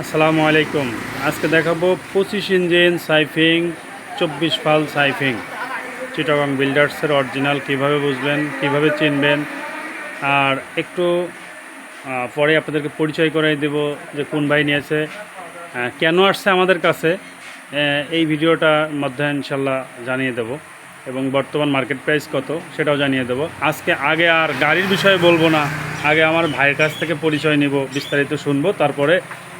আসসালামু আলাইকুম। আজকে দেখাবো পঁচিশ ইঞ্জিন সাইফিং, চব্বিশ ফাল সাইফিং। চিটাগং বিল্ডার্সের অরিজিনাল কীভাবে বুঝবেন কীভাবে চিনবেন? আর একটু পরে আপনাদেরকে পরিচয় করাই দেব যে কোন ভাই নিয়েছে কেন আসছে আমাদের কাছে এই ভিডিওটার মধ্যে ইনশাল্লাহ জানিয়ে দেব। এবং বর্তমান মার্কেট প্রাইস কত, সেটাও জানিয়ে দেব। আজকে আগে আর গাড়ির বিষয়ে বলব না, আগে আমার ভাইয়ের কাছ থেকে পরিচয় নেব, বিস্তারিত শুনব, তারপরে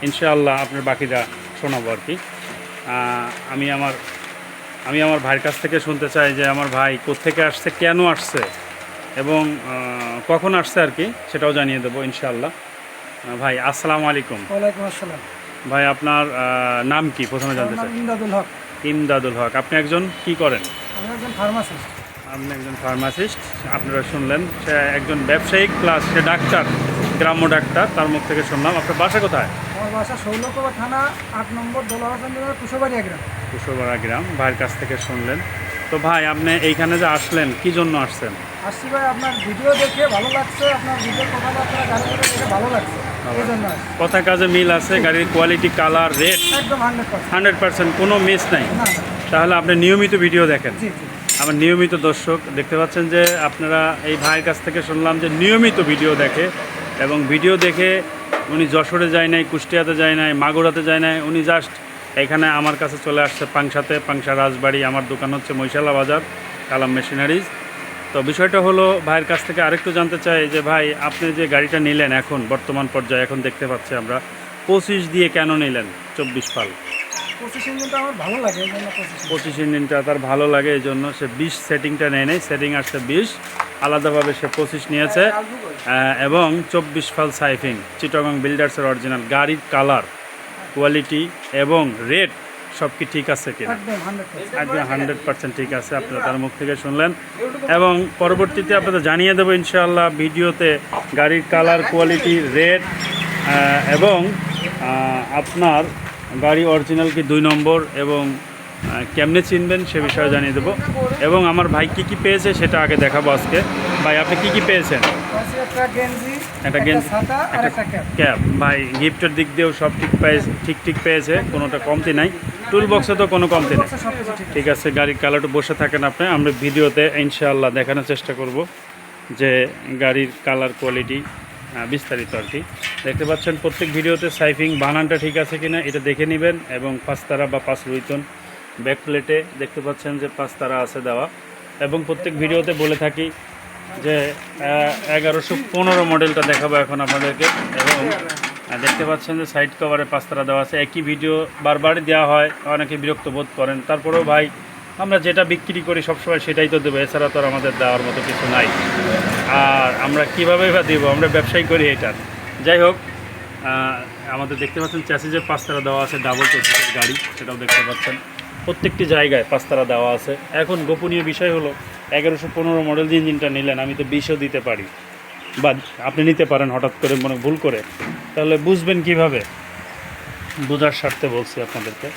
ইনশাআল্লাহ আপনার বাকিটা শোনাবো আর কি। আমি আমার আমি আমার ভাইয়ের কাছ থেকে শুনতে চাই যে আমার ভাই কোত্থেকে আসছে কেন আসছে এবং কখন আসছে আর কি সেটাও জানিয়ে দেবো ইনশাআল্লাহ। ভাই আসসালামু আলাইকুম। ওয়ালাইকুম আসসালাম। ভাই আপনার নাম কি প্রথমে জানতে চাই? ইমদাদুল হক। ইমদাদুল হক। আপনি একজন কি করেন? আমি একজন ফার্মাসিস্ট আপনি একজন ফার্মাসিস্ট আপনারা শুনলেন সে একজন ব্যবসায়িক প্লাস সে ডাক্তার গ্রাম্য ডাক্তার তার মুখ থেকে শুনলাম। আপনার বাসা কোথায়? আমার বাসা শৈলকোবা থানা আট নম্বর দোলাহাসান কুশোবাড়িয়া গ্রাম। কুশোবরা গ্রাম ভাইয়ের কাছ থেকে শুনলেন। তো ভাই আপনি এইখানে যে আসলেন কি জন্য আসছেন? আসছি ভাই আপনার ভিডিও দেখে ভালো লাগছে আপনার ভিডিও কথাবার্তা গাড়ি দেখে ভালো লাগছে। কথা কাজে মিল আছে গাড়ির কোয়ালিটি কালার রেট একদম হান্ড্রেড পার্সেন্ট কোনো মিস নাই। তাহলে আপনি নিয়মিত ভিডিও দেখেন। আমার নিয়মিত দর্শক দেখতে পাচ্ছেন যে আপনারা এই ভাইয়ের কাছ থেকে শুনলাম যে নিয়মিত ভিডিও দেখে। এবং ভিডিও দেখে উনি যশোরে যায় নাই কুষ্টিয়াতে যায় নাই মাগুরাতে যায় নাই উনি জাস্ট এখানে আমার কাছে চলে আসছে পাংশাতে পাংশা রাজবাড়ি আমার দোকান হচ্ছে মহিশালা বাজার কালাম মেশিনারিজ। তো বিষয়টা হলো ভাইয়ের কাছ থেকে আরেকটু জানতে চাই যে ভাই আপনি যে গাড়িটা নিলেন এখন বর্তমান পর্যায়ে এখন দেখতে পাচ্ছি আমরা পঁচিশ দিয়ে কেন নিলেন চব্বিশ পাল? পঁচিশ ইঞ্জিনটা আমার ভালো লাগে এই জন্য পঁচিশ পঁচিশ ইঞ্জিনটা তার ভালো লাগে এই জন্য সে বিশ সেটিংটা নেয় নেই সেটিং আসছে বিশ। আলাদাভাবে সে পঁচিশ নিয়েছে। এবং চব্বিশ ফাল সাইফিং চিটগং বিল্ডার্সের অরিজিনাল গাড়ির কালার কোয়ালিটি এবং রেট সব কি ঠিক আছে কিনা? একদম হান্ড্রেড পার্সেন্ট ঠিক আছে আপনারা তার মুখ থেকে শুনলেন। এবং পরবর্তীতে আপনাদের জানিয়ে দেবো ইনশাআল্লাহ ভিডিওতে গাড়ির কালার কোয়ালিটি রেট এবং আপনার গাড়ি অরিজিনাল কি দুই নম্বর এবং কেমনে চিনবেন সে বিষয়ে জানিয়ে দেবো। এবং আমার ভাই কি কি পেয়েছে সেটা আগে দেখাবো আজকে। ভাই আপনি কি কি পেয়েছেন? একটা গেঞ্জি একটা ক্যাপ। ভাই গিফটের দিক দিয়েও সব ঠিক পেয়েছে ঠিক ঠিক পেয়েছে কোনোটা কমতি নাই। টুল বক্সে তো কোনো কমতি নেই। ঠিক ঠিক আছে গাড়ির কালারটা বসে থাকেন আপনি আমরা ভিডিওতে ইনশাআল্লাহ দেখানোর চেষ্টা করব যে গাড়ির কালার কোয়ালিটি বিস্তারিত আর কি। দেখতে পাচ্ছেন প্রত্যেক ভিডিওতে সাইফিং বানানটা ঠিক আছে কিনা এটা দেখে নেবেন এবং পাঁচতারা বা পাঁচ রুইতন ব্যাক প্লেটে দেখতে পাচ্ছেন যে পাঁচতারা আছে দেওয়া। এবং প্রত্যেক ভিডিওতে বলে থাকি যে এগারোশো পনেরো মডেলটা দেখাবো এখন আপনাদেরকে। এবং দেখতে পাচ্ছেন যে সাইড কভারে পাঁচতারা দেওয়া আছে। একই ভিডিও বারবার দেওয়া হয়, অনেকে বিরক্ত বোধ করেন। তারপরেও ভাই, আমরা যেটা বিক্রি করি সবসময় সেটাই তো দেবো। এছাড়া তো আর আমাদের দেওয়ার মতো কিছু নাই। আর আমরা কীভাবে বা দেবো? আমরা ব্যবসায়ী করি এটার যাই হোক আমাদের দেখতে পাচ্ছেন চ্যাসিজের পাঁচতারা দেওয়া আছে ডাবল চ্যাসিজের গাড়ি, সেটাও দেখতে পাচ্ছেন। প্রত্যেকটি জায়গায় পাঁচতারা দেওয়া আছে। এখন গোপনীয় বিষয় হলো, এগারোশো পনেরো মডেল যে ইঞ্জিনটা নিলেন, আমি তো বিশও দিতে পারি। বা আপনি নিতে পারেন হঠাৎ করে মনে, ভুল করে। তাহলে বুঝবেন কীভাবে? বোঝার স্বার্থে বলছি আপনাদেরকে।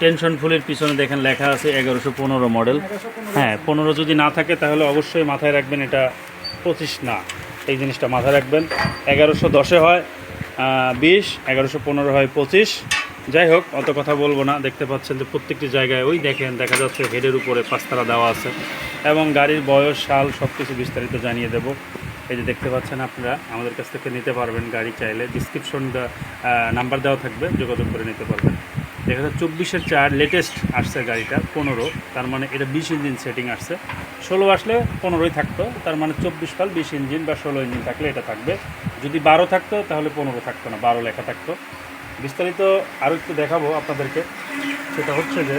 টেনশন ফুলের পিছনে দেখেন লেখা আছে এগারোশো পনেরো মডেল। হ্যাঁ পনেরো যদি না থাকে তাহলে অবশ্যই মাথায় রাখবেন এটা পঁচিশ না। এই জিনিসটা মাথায় রাখবেন। এগারোশো দশে হয় বিশ, এগারোশো পনেরো হয় পঁচিশ। যাই হোক, অত কথা বলব না। দেখতে পাচ্ছেন যে প্রত্যেকটি জায়গায় ওই দেখেন, দেখা যাচ্ছে হেডের উপরে পাঁচতারা দেওয়া আছে এবং গাড়ির বয়স, সাল সব কিছু বিস্তারিত জানিয়ে দেব। এই যে দেখতে পাচ্ছেন আপনারা, আমাদের কাছ থেকে নিতে পারবেন গাড়ি চাইলে। ডিসক্রিপশন নাম্বার দেওয়া থাকবে, যোগাযোগ করে নিতে পারবেন। দেখা যাচ্ছে চব্বিশের চার লেটেস্ট আসছে গাড়িটা, পনেরো। তার মানে এটা বিশ ইঞ্জিন সেটিং আসছে। ষোলো আসলে পনেরোই থাকতো, তার মানে চব্বিশ পাল বিশ ইঞ্জিন বা ষোলো ইঞ্জিন থাকলে এটা থাকবে। যদি বারো থাকতো, তাহলে পনেরো থাকতো না, বারো লেখা থাকতো। বিস্তারিত আরও একটু দেখাবো আপনাদেরকে। সেটা হচ্ছে যে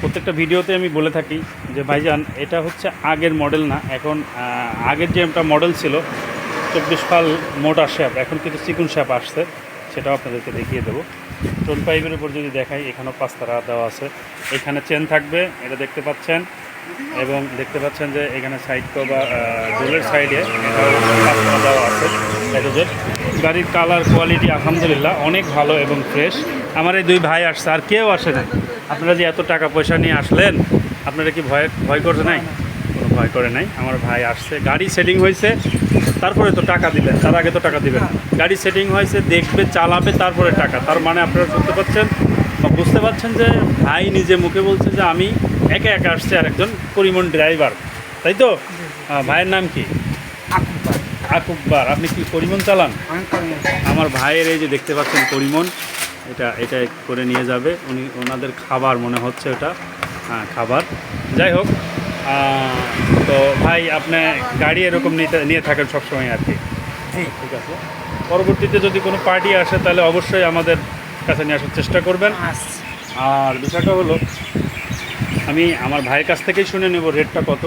প্রত্যেকটা ভিডিওতে আমি বলে থাকি যে, ভাইজান, এটা হচ্ছে আগের মডেল না, এখন আগের যে একটা মডেল ছিল, চব্বিশ পাল মোটা শ্যাপ, এখন কিন্তু চিকুন শ্যাপ আসছে, সেটাও আপনাদেরকে দেখিয়ে দেবো। টোল পাইপের উপর যদি দেখাই, এখানেও পাঁচতারা দেওয়া আছে। এখানে চেন থাকবে, এটা দেখতে পাচ্ছেন, এবং দেখতে পাচ্ছেন যে, এখানে সাইড বা ডোলের সাইডে এটাও পাঁচতারা দেওয়া আছে। এটোজের গাড়ির কালার, কোয়ালিটি আলহামদুলিল্লাহ অনেক ভালো এবং ফ্রেশ। আমার এই দুই ভাই আসছে, আর কেউ আসে না আপনারা যে এত টাকা পয়সা নিয়ে আসলেন, আপনারা কি ভয় ভয় করছে নাই? কোনো ভয় করে নাই। আমার ভাই আসছে। গাড়ি সেটিং হয়েছে, তারপরে তো টাকা দিলেন, তার আগে তো টাকা দিবেন। গাড়ি সেটিং হয়েছে, দেখবে, চালাবে, তারপরে টাকা। তার মানে আপনারা শুনতে পাচ্ছেন বা বুঝতে পারছেন যে ভাই নিজে মুখে বলছে যে আমি একা একা আসছে আর একজন পরিমণ ড্রাইভার তাই তো? ভাইয়ের নাম কি? আকুবার আপনি কি পরিমণ চালান? আমি আমার ভাইয়ের এই যে দেখতে পাচ্ছেন পরিমণ এটা এটা করে নিয়ে যাবে। উনি ওনাদের খাবার মনে হচ্ছে ওটা হ্যাঁ, খাবার। যাই হোক তো ভাই আপনি গাড়ি এরকম নিতে নিয়ে থাকেন সবসময় আর কি? ঠিক আছে। পরবর্তীতে যদি কোনো পার্টি আসে তাহলে অবশ্যই আমাদের কাছে নিয়ে আসার চেষ্টা করবেন। আচ্ছা। আর বিষয়টা হলো আমি আমার ভাইয়ের কাছ থেকেই শুনে নেব রেটটা কত।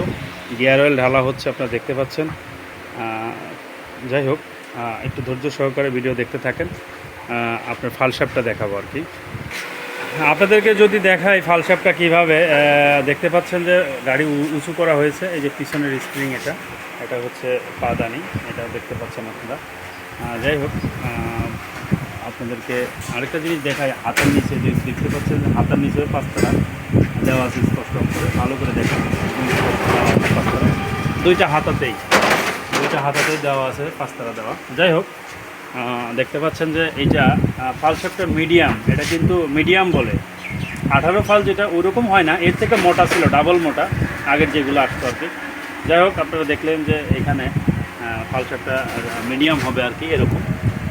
গিয়ার অয়েল ঢালা হচ্ছে আপনারা দেখতে পাচ্ছেন। যাই হোক একটু ধৈর্য সহকারে ভিডিও দেখতে থাকেন আপনার ফালসাপটা দেখাবো আর কি। আপনাদেরকে যদি দেখাই ফালসাপটা কীভাবে দেখতে পাচ্ছেন যে গাড়ি উঁচু করা হয়েছে, এই যে পিছনের স্প্রিং এটা এটা হচ্ছে পাদানি এটা দেখতে পাচ্ছেন আপনারা। যাই হোক আপনাদেরকে আরেকটা জিনিস দেখাই, হাতের নিচে যে দেখতে পাচ্ছেন হাতের নিচেও পাঁচতারা দেওয়া আছে স্পষ্ট করে, ভালো করে পাঁচতারা দুইটা হাতাতেই দুইটা হাতাতেই দেওয়া আছে পাঁচতারা দেওয়া। যাই হোক দেখতে পাচ্ছেন যে এইটা ফালসাপটা মিডিয়াম, এটা কিন্তু মিডিয়াম বলে। আঠারো ফাল যেটা ওরকম হয় না, এর থেকে মোটা ছিল, ডাবল মোটা, আগের যেগুলো আসতো আর কি। যাই হোক, আপনারা দেখলেন যে এখানে ফালসাপটা মিডিয়াম হবে আর কি, এরকম।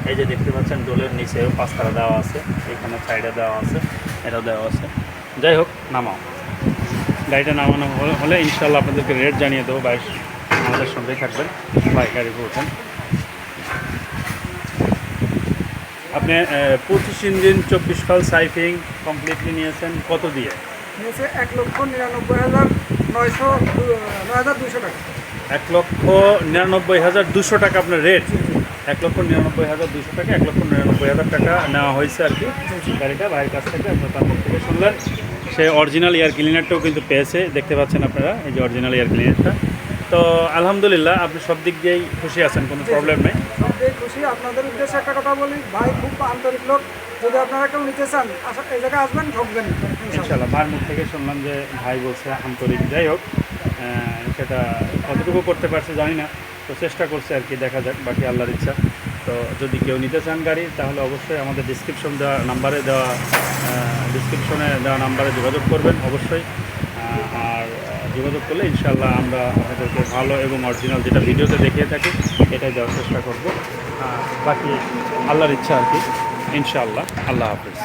এই যে দেখতে পাচ্ছেন ডোলের নিচেও পাঁচতারা দেওয়া আছে, এখানে সাইডে দেওয়া আছে, এটাও দেওয়া আছে। যাই হোক, নামাও। গাড়িটা নামানো হলে ইনশাল্লাহ আপনাদেরকে রেট জানিয়ে দেবো, বাইশ আমাদের সঙ্গেই থাকবেন ভাই গাড়ি আপনি পঁচিশ ইঞ্জিন চব্বিশ ফাল সাইফিং কমপ্লিটলি নিয়েছেন কত দিয়ে? নিয়েছে এক লক্ষ নিরানব্বই হাজার নয়শো নয় হাজার দুশো টাকা। এক লক্ষ নিরানব্বই হাজার দুশো টাকা আপনার রেট এক লক্ষ নিরানব্বই হাজার দুশো টাকা এক লক্ষ নিরানব্বই হাজার টাকা নেওয়া হয়েছে আর কি। গাড়িটা ভাইয়ের কাছ থেকে আপনার তার মুখ থেকে শুনলেন। সে অরিজিনাল এয়ার ক্লিনারটাও কিন্তু পেয়েছে দেখতে পাচ্ছেন আপনারা এই যে অরিজিনাল এয়ার ক্লিনারটা তো আলহামদুলিল্লাহ আপনি সব দিক দিয়েই খুশি আছেন কোনো প্রবলেম নেই। সব দিয়ে খুশি আপনাদের উদ্দেশ্যে একটা কথা বলি ভাই খুব আন্তরিক লোক যদি আপনারা কেউ নিতে চান এই জায়গায় আসবেন ঠকবেন ইনশাল্লাহ ভাইয়ের মুখ থেকে শুনলাম যে ভাই বলছে আন্তরিক যাই হোক সেটা কতটুকু করতে পারছে জানি না তো চেষ্টা করছে আর কি দেখা যাক বাকি আল্লাহর ইচ্ছা। তো যদি কেউ নিতে চান গাড়ি তাহলে অবশ্যই আমাদের ডিসক্রিপশন দেওয়া নাম্বারে দেওয়া ডিসক্রিপশনে দেওয়া নাম্বারে যোগাযোগ করবেন অবশ্যই। আর যোগাযোগ করলে ইনশাল্লাহ আমরা আপনাদেরকে ভালো এবং অরিজিনাল যেটা ভিডিওতে দেখিয়ে থাকি, এটাই দেওয়ার চেষ্টা করব। বাকি আল্লাহর ইচ্ছা আর কি, ইনশাআল্লাহ। আল্লাহ হাফিজ।